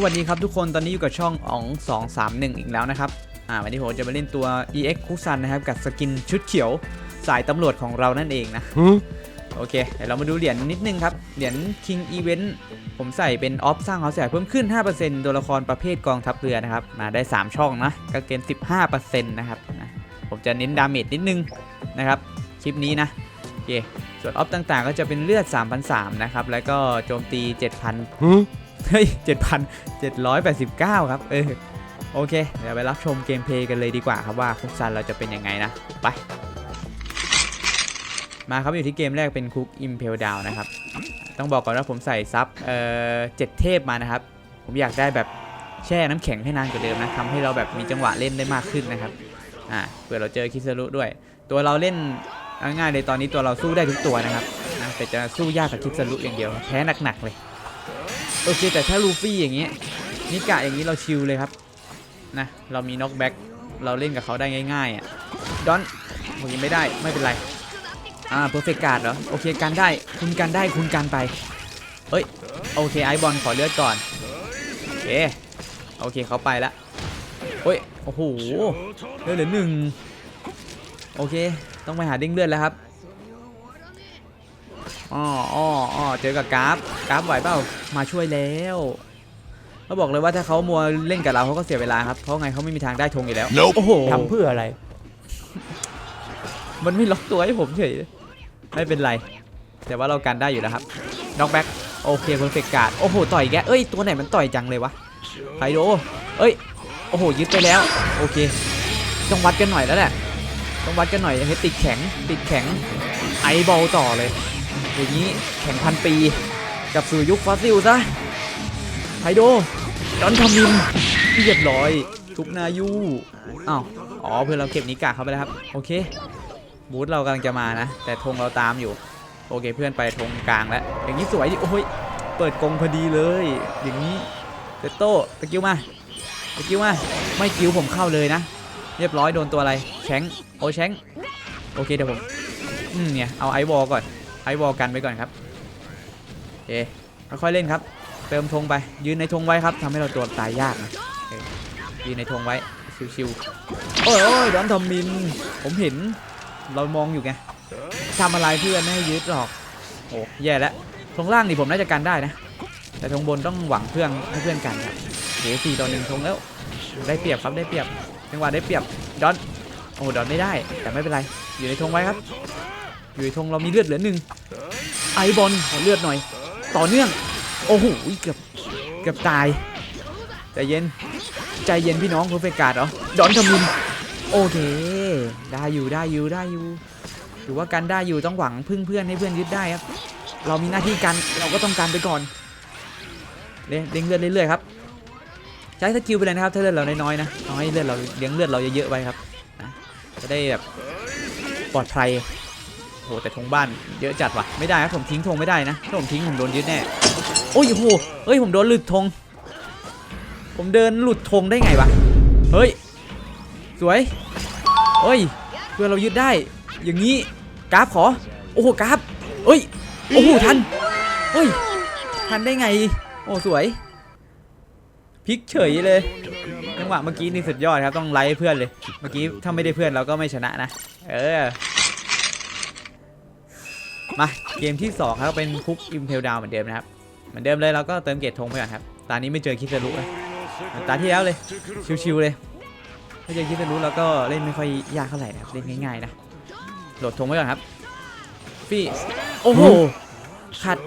สวัสดีครับทุกคนตอนนี้อยู่กับช่องอ๋อง231 อีกแล้วนะครับอ่าวันนี้ผมจะมาเล่นตัว EX คุซันนะครับ กับสกินชุดเขียวสายตำรวจของเรานั่นเองนะโอเคเดี๋ยวเรามาดูเหรียญนิดนึงครับ เหรียญ King Event ผมใส่เป็นออฟสร้างเขาเสียเพิ่มขึ้น 5%ตัวละครประเภทกองทัพเรือนะครับมาได้ 3 ช่องนะก็เกณฑ์15%นะครับนะผมจะเน้นดาเมจนิดนึงนะครับคลิปนี้นะโอเคส่วนออฟต่างๆ ก็จะเป็นเลือด3,300นะครับแล้วก็โจมตี 7,000 เฮ้ย 7,789 ครับ เออ โอเค เดี๋ยวไปรับชมเกมเพลย์กันเลยดีกว่าครับว่าคุกซันเราจะเป็นยังไงนะ ไป มาครับอยู่ที่เกมแรกเป็นคุกอิมเพลดาวนะครับ ต้องบอกก่อนว่าผมใส่ซับเอ่อเจ็ดเทพมานะครับ ผมอยากได้แบบแช่น้ำแข็งให้นานกว่าเดิมนะทำให้เราแบบมีจังหวะเล่นได้มากขึ้นนะครับ อ่าเผื่อเราเจอคิสรุด้วย ตัวเราเล่นง่ายๆเลยตอนนี้ตัวเราสู้ได้ทุกตัวนะครับแต่จะสู้ยากกับคิสรุอย่างเดียวแพ้หนักๆเลย โอเคแต่ถ้าลูฟี่อย่างเงี้ยนิกะอย่างนี้เราชิลเลยครับนะเรามีน็อกแบ็กเราเล่นกับเขาได้ง่ายๆอะดอนผมยังไม่ได้ไม่เป็นไรอ่าเพอร์เฟกการ์ดเหรอโอเคกันได้คุณกันได้คุณกันไปเอ้ยโอเคไอบอลขอเลือดก่อนโอเคโอเคเขาไปละเฮ้ยโอ้โหเลือดเหลือหนึ่งโอเค ต้องไปหาเด้งเลือดแล้วครับ อ๋ออ๋ออ๋อเจอกับกราฟกราฟไหวเปล่ามาช่วยแล้วเขาบอกเลยว่าถ้าเขามัวเล่นกับเราเขาก็เสียเวลาครับเพราะไงเขาไม่มีทางได้ธงอยู่แล้วโอ้โหทำเพื่ออะไร มันไม่ล็อกตัวให้ผมเฉยเลยไม่เป็นไร แต่ว่าเรากันได้อยู่แล้วครับน็อกแบ็กโอเคเพอร์เฟกการ์ดโอ้โหต่อยแกเอ้ยตัวไหนมันต่อยจังเลยวะไฮโดเอ้ยโอ้โหยึดไปแล้วโอเค ต้องวัดกันหน่อยแล้วแหละต้องวัดกันหน่อยให้ติดแข็งติดแข็งไอบอลต่อเลย อย่างนี้แข่งพันปีกับสู่ยุคฟอสซิลซะไฮโดดอนทามินเรียบร้อย ทุกนายูอ้าวอ๋อเพื่อนเราเก็บนิกาเข้าไปแล้วครับ โอเค บูธเรากำลังจะมานะ แต่ธงเราตามอยู่ โอเคเพื่อนไปธงกลางแล้ว อย่างนี้สวยดิโอ้ยเปิดกรงพอดีเลย อย่างนี้เตโต้ตะกิ้วมาตะกิ้วมาไม่กิ้วผมเข้าเลยนะ เรียบร้อยโดนตัวอะไรแชงโอแชงโอเคเดี๋ยวผมอืมเนี่ยเอาไอวอลก่อน ไอวอลกันไว้ก่อนครับโอคค่อยๆเล่นครับ เติมธงไป ยืนในธงไว้ครับทำให้เราตัวตายยากนะยืนในธงไว้ชิวๆโอ้ยโอ้ยดอนทอมมิน ผมเห็นเรามองอยู่ไงทำอะไรเพื่อนไม่ให้ยึดหรอกโอ้แย่แล้วทงล่างนี่ผมน่าจะกันได้นะ แต่ทงบนต้องหวังเพื่อนให้เพื่อนกันครับเดี๋ยสี่ต่อหนึ่งทงแล้ว ได้เปรียบครับได้เปรียบจังหวะได้เปรียบดอนโอ้ดอนไม่ได้แต่ไม่เป็นไรอยู่ในธงไว้ครับ อยู่ในธงเรามีเลือดเหลือหนึ่งไอบอลขอเลือดหน่อย ต่อเนื่อง โอ้โหเกือบเกือบตาย ใจเย็น ใจเย็นพี่น้องเพอร์เฟกการ์ดเหรอ ดอนทำมิน โอเค ได้อยู่ได้อยู่ได้อยู่ถือว่ากันได้อยู่ต้องหวังพึ่งเพื่อนให้เพื่อนยึดได้ครับ เรามีหน้าที่กันเราก็ต้องการไปก่อนเลี้ยงเลือดเรื่อยๆครับใช้สกิลไปเลยนะครับถ้าเลือดเราน้อยๆนะเอาให้เลือดเราเลี้ยงเลือดเราเยอะๆไว้ครับจะได้แบบปลอดภัย โหแต่ธงบ้านเยอะจัดว่ะไม่ได้ครับผมทิ้งธงไม่ได้นะถ้าผมทิ้งผมโดนยึดแน่โอ้ยโหเฮ้ยผมโดนหลุดธงผมเดินหลุดธงได้ไงวะเฮ้ยสวยเฮ้ยเพื่อเรายึดได้ อย่างนี้กราฟขอโอ้โหกราฟเฮ้ยโอ้โหทันเฮ้ยทันได้ไง โอ้สวยพลิกเฉยเลยจังหวะเมื่อกี้นี่สุดยอดครับต้องไล่เพื่อนเลย เมื่อกี้ถ้าไม่ได้เพื่อนเราก็ไม่ชนะนะ เออ มาเกมที่ 2 ครับเป็นคุกอิมเพลดาวเหมือนเดิมนะครับ เหมือนเดิมเลยเราก็เติมเกตธงไปก่อนครับ ตานี้ไม่เจอคิสรุนะตาที่แล้วเลย ชิวๆเลยถ้าเจอคิสรุเราก็เล่นไม่ค่อยยากเท่าไหร่นะครับเล่นง่ายๆนะโหลดธงไว้ก่อนครับฟี่โอ้โหขัด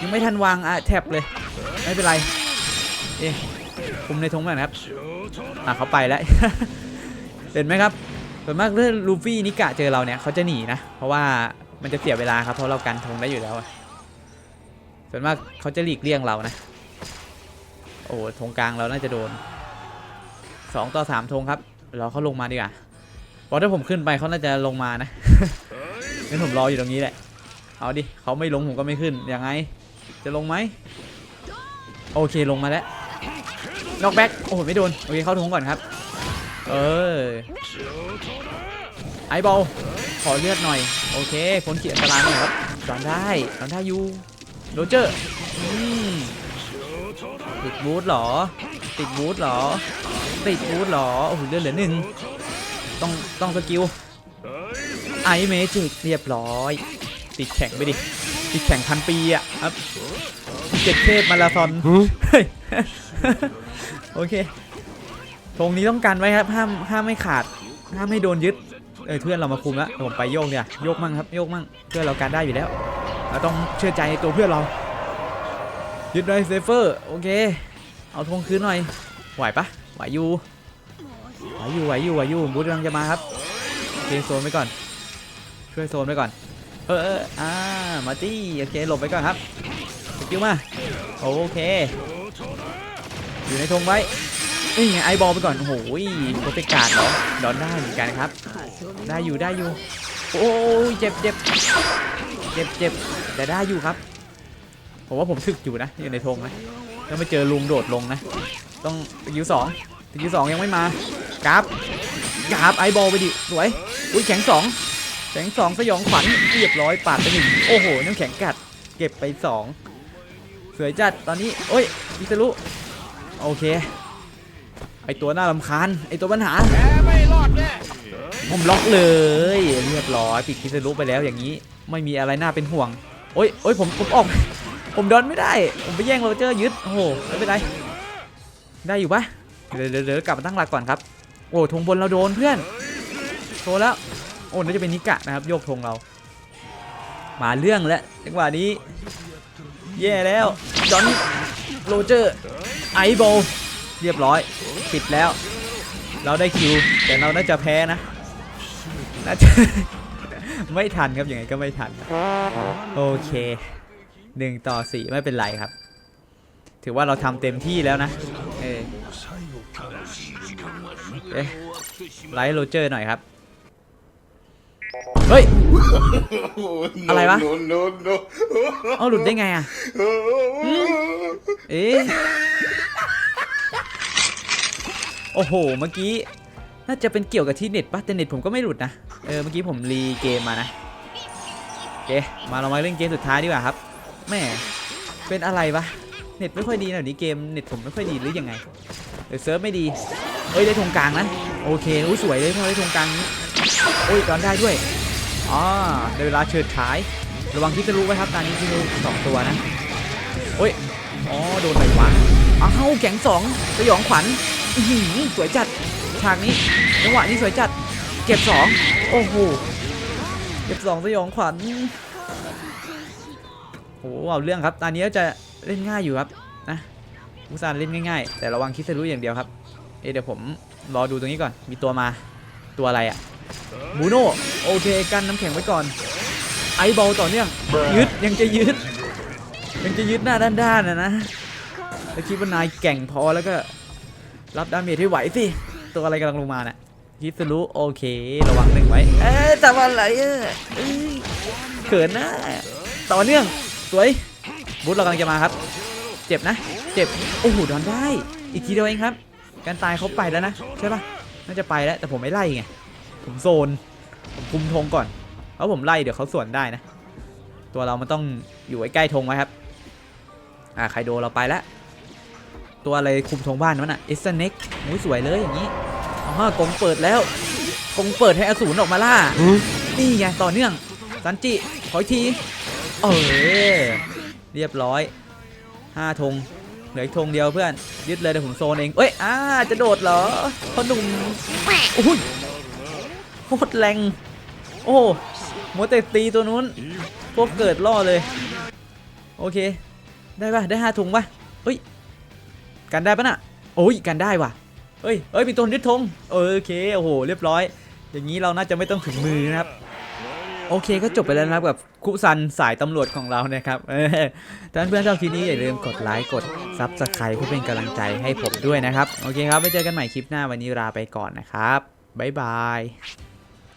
ยังไม่ทันวางอะแท็บเลย ไม่เป็นไรเอ๊คุมในธงไว้ก่อนครับอะเขาไปแล้วเห็นไหมครับส่วนมากเรื่องลูฟี่นิกะเจอเราเนี่ยเขาจะหนีนะ เพราะว่า มันจะเสียเวลาครับเพราะเรากันธงได้อยู่แล้วส่วนมากเขาจะหลีกเลี่ยงเรานะ โอ้ธงกลางเราน่าจะโดนสองต่อสามธงครับเราเขาลงมาดีกว่าเพราะถ้าผมขึ้นไปเขาน่าจะลงมานะงั้นผมรออยู่ตรงนี้แหละ เอาดิเขาไม่ลงผมก็ไม่ขึ้น ยังไง จะลงไหม โอเคลงมาแล้ว นอกแบ็กโอ้โหไม่โดน โอเคเข้าทงก่อนครับ เออ ไอบอล อเลือดหน่อย โอเคพ้นขีดอันตรายหน่อยครับดอนได้ดอนได้อยู่โรเจอร์อืมติดบูทเหรอ ติดบูทเหรอ ติดบูทเหรอ โอ้โหเลือดเหลือหนึ่งต้องต้องสกิลไอเมจิกเรียบร้อย ติดแข่งไปดิ ติดแข่งพันปีอะครับเจ็ดเทพมาราธอนเฮ้ยโอเคธงนี้ต้องกันไว้ครับ ห้ามห้ามไม่ขาด ห้ามไม่โดนยึด เออเพื่อนเรามาคุมแล้วผมไปโยกเนี่ยโยกมั่งครับโยกมั่งเพื่อนเราการได้อยู่แล้วเราต้องเชื่อใจในตัวเพื่อนเรายึดไว้เซฟเฟอร์โอเค เอาธงคืนหน่อยไหวปะไหวอยู่ไหวอยู่ไหวอยู่ไหวอยู่บูธกำลังจะมาครับเกโซนไว้ก่อน ช่วยโซนไว้ก่อน เออเอออ่ามาตี้โอเคหลบไปก่อนครับสกิลมาโอเค อยู่ในธงไว้ นี่ไงไอบอลไปก่อนโอ้โหโปรเตการ์ดเหรอดอนได้เหมือนกันครับ ได้อยู่ได้อยู่ โอ้ยเจ็บเจ็บเจ็บเจ็บแต่ได้อยู่ครับ ผมว่าผมถึกอยู่นะอยู่ในธงนะต้องไปเจอลุงโดดลงนะ ต้องสกิลสองสกิลสองยังไม่มากราฟกราฟไอบอลไปดิสวยอุ้ยแข็งสองแข็งสองสยองขวัญเรียบร้อยปาดไปหนึ่งโอ้โหน้ำแข็งกัด เก็บไปสองสวยจัดตอนนี้โอ้ยพิซรุโอเค ไอตัวน่ารำคาญไอตัวปัญหาผมล็อกเลยเรียบร้อยปิดคิสรุไปแล้วอย่างนี้ไม่มีอะไรน่าเป็นห่วง โอ้ยโอ้ยผมผมออกผมดอนไม่ได้ ผมไปแย่งโรเจอร์ยึดโอ้โหไม่เป็นไรได้อยู่ปะเดี๋ยวเดี๋ยวเดี๋ยวกลับมาตั้งหลักก่อนครับ โอ้ธงบนเราโดนเพื่อนโชว์แล้วโอ้น่าจะเป็นนิกะนะครับ โยกธงเรา มาเรื่องแล้วจังหวะนี้ แย่แล้วดอนโรเจอร์ไอโบล เรียบร้อย ปิดแล้ว เราได้คิว แต่เราน่าจะแพ้นะน่าจะไม่ทันครับยังไงก็ไม่ทัน โอเคหนึ่งต่อสี่ไม่เป็นไรครับ ถือว่าเราทำเต็มที่แล้วนะ เอ๊ะไลท์โรเจอร์หน่อยครับ เฮ้ย อะไรวะเอาหลุดได้ไงอะ เอ๊ะ โอ้โห เมื่อกี้ น่าจะเป็นเกี่ยวกับที่เน็ตปะแต่เน็ตผมก็ไม่หลุดนะ เออ เมื่อกี้ผมรีเกมมานะโอเค มาเรามาเล่นเกมสุดท้ายดีกว่าครับ แม่ เป็นอะไรวะ เน็ตไม่ค่อยดีหนะเดี๋ยนี้เกม เน็ตผมไม่ค่อยดีหรือยังไงเดี๋ยวเซิร์ฟไม่ดี เอ้ยได้ธงกลางนะ โอเคอุ้สวยเลยพอได้ธงกลางนี้โอ้ยตอนได้ด้วย อ๋อได้เวลาเฉิดฉาย ระวังที่จะรู้ไว้ครับตอนนี้ที่รู้สองตัวนะ โอ้ย อ๋อโดนอะไรวะอ้าวแข็งสองสยองขวัญ อื้อหือสวยจัดฉากนี้จังหวะนี้สวยจัด เก็บสองโอ้โหเก็บสองสยองขวัญโอ้โหเอาเรื่องครับตอนนี้จะเล่นง่ายอยู่ครับนะอุตส่าห์เล่นง่ายๆ แต่ระวังคิดจะรู้อย่างเดียวครับเอเดี๋ยวผมรอดูตรงนี้ก่อน มีตัวมาตัวอะไรอะบูโน่โอเคกันน้ำแข็งไว้ก่อน ไอบอลต่อเนื่องยึดยังจะยึดยังจะยึดหน้าด้านๆนะนะแล้วคิดว่านายแก่งพอแล้วก็ รับดาเมจให้ไหวสิ ตัวอะไรกำลังลงมาน่ะคิสรู้โอเค ระวังหนึ่งไว้ เอ๊ะทำอะไรเออเขินนะ ต่อเนื่อง สวย บูธเรากำลังจะมาครับ เจ็บนะ เจ็บ โอ้โหโดนได้ อีกทีเดียวเองครับ การตายเขาไปแล้วนะ ใช่ปะน่าจะไปแล้ว แต่ผมไม่ไล่ไง ผมโซน ผมคุมธงก่อน เพราะผมไล่เดี๋ยวเขาสวนได้นะ ตัวเรามันต้องอยู่ใกล้ธงไว้ครับ อ่าไคโดเราไปแล้ว ตัวอะไรคุมธงบ้านมันอะเอสเน็กมุ้ยสวยเลยอย่างนี้อ๋อกงเปิดแล้วกงเปิดให้อสูรออกมาล่า นี่ไงต่อเนื่องซันจิขออีกที เออเรียบร้อยห้าธงเหลืออีกธงเดียวเพื่อน ยึดเลยเดี๋ยวผมโซนเองเอ้ยอ่าจะโดดเหรอพ่อหนุ่มโอ้ยโคตรแรงโอ้มัวแต่ตีตัวนู้นพวกเกิดล่อเลย โอเค ได้ปะได้ห้าถุงปะเฮ้ย กันได้ปะน่ะโอ้ยกันได้ว่ะเฮ้ยเฮ้ยมีตัวยึดธงเออโอเคโอ้โหเรียบร้อย อย่างนี้เราน่าจะไม่ต้องถึงมือนะครับโอเคก็จบไปแล้วนะครับกับคุซันสายตำรวจของเรานะครับถ้าเพื่อนๆชอบคลิปนี้อย่าลืมกดไลค์กดซับสไครต์เพื่อเป็นกำลังใจให้ผมด้วยนะครับ โอเคครับไว้เจอกันใหม่คลิปหน้าวันนี้ลาไปก่อนนะครับ บ๊ายบาย